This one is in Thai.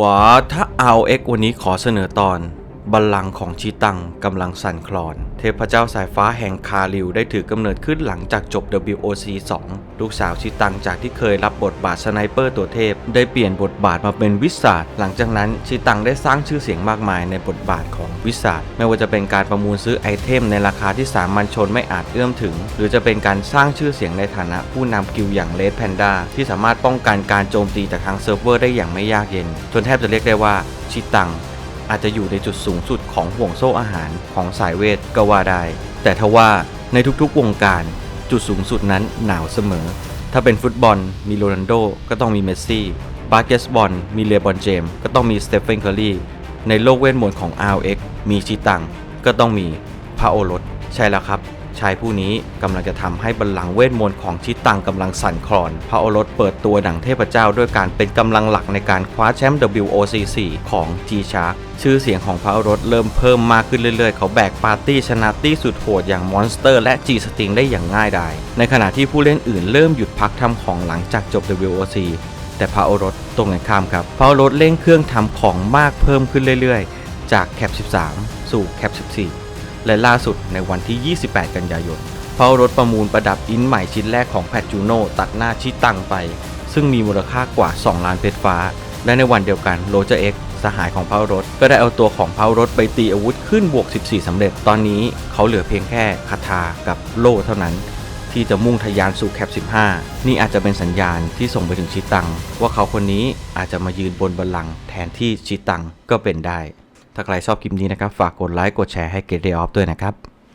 วาถ้าเอาเอ็กวันนี้ขอเสนอตอน บัลลังก์ของชิตังกำลังสั่นคลอน เทพเจ้าสายฟ้าแห่งคาริวได้ถือกำเนิดขึ้นหลังจากจบ WOC 2 ลูกสาวชิตังจากที่เคยรับบทบาทสไนเปอร์ตัวเทพ ได้เปลี่ยนบทบาทมาเป็นวิสาดหลังจากนั้นชิตังได้สร้างชื่อเสียงมากมายในบทบาทของวิสาดไม่ว่าจะเป็นการประมูลซื้อไอเทมในราคาที่สามัญชนไม่อาจเอื้อมถึง หรือจะเป็นการสร้างชื่อเสียงในฐานะผู้นำกิลด์อย่างเลดแพนด้าที่สามารถป้องกันการโจมตีจากทางเซิร์ฟเวอร์ได้อย่างไม่ยากเย็นจนแทบจะเรียกได้ว่าชิตัง อาจจะอยู่ในจุดสูงสุดของห่วงโซ่อาหารของสายเวทก็ว่าได้ แต่ทว่าในทุกๆวงการจุดสูงสุดนั้นหนาวเสมอ ถ้าเป็นฟุตบอลมีโรนัลโดก็ต้องมีเมสซี่ บาสเกตบอลมีเลบอนเจมส์ก็ต้องมีสเตฟเฟนเคอร์รีในโลกเวทมนต์ของ RX มีชิตังก็ต้องมีพาโอรสใช่แล้วครับ ชายผู้นี้กำลังจะทำให้บัลลังก์เวทมนต์ของชิตังกำลังสั่นคลอน พระโอรสเปิดตัวหนังเทพเจ้าด้วยการเป็นกำลังหลักในการคว้าแชมป์ WOC 4ของ G Shark ชื่อเสียงของพระโอรสเริ่มเพิ่มมากขึ้นเรื่อยๆ เขาแบกปาร์ตี้ชนะตี้สุดโหดอย่างมอนสเตอร์และ G Sting ได้อย่างง่ายดาย ในขณะที่ผู้เล่นอื่นเริ่มหยุดพักทำของหลังจากจบ WOC แต่พระโอรสตรงกันข้ามครับพระโอรสเร่งเครื่องทำของมากเพิ่มขึ้นเรื่อยๆ จากแคป 13 สู่แคป 14 และล่าสุดในวันที่ 28 กันยายนเพารถประมูลประดับอินใหม่ชิ้นแรกของแพจูโนตัดหน้าชิตังไป ซึ่งมีมูลค่ากว่า 2 ล้านเพชรฟ้า และในวันเดียวกันโรเจอร์เอ็กสหายของเพารถ ก็ได้เอาตัวของเพารถไปตีอาวุธขึ้นบวก 14สำเร็จ ตอนนี้เขาเหลือเพียงแค่คาถากับโล่เท่านั้น ที่จะมุ่งทะยานสู่แคป 15 นี่อาจจะเป็นสัญญาณที่ส่งไปถึงชิตัง ว่าเขาคนนี้อาจจะมายืนบนบัลลังก์แทนที่ชิตังก็เป็นได้ ถ้าใครชอบคลิปนี้นะครับ ฝากกดไลค์กดแชร์ให้เกรดเดออฟด้วยนะครับ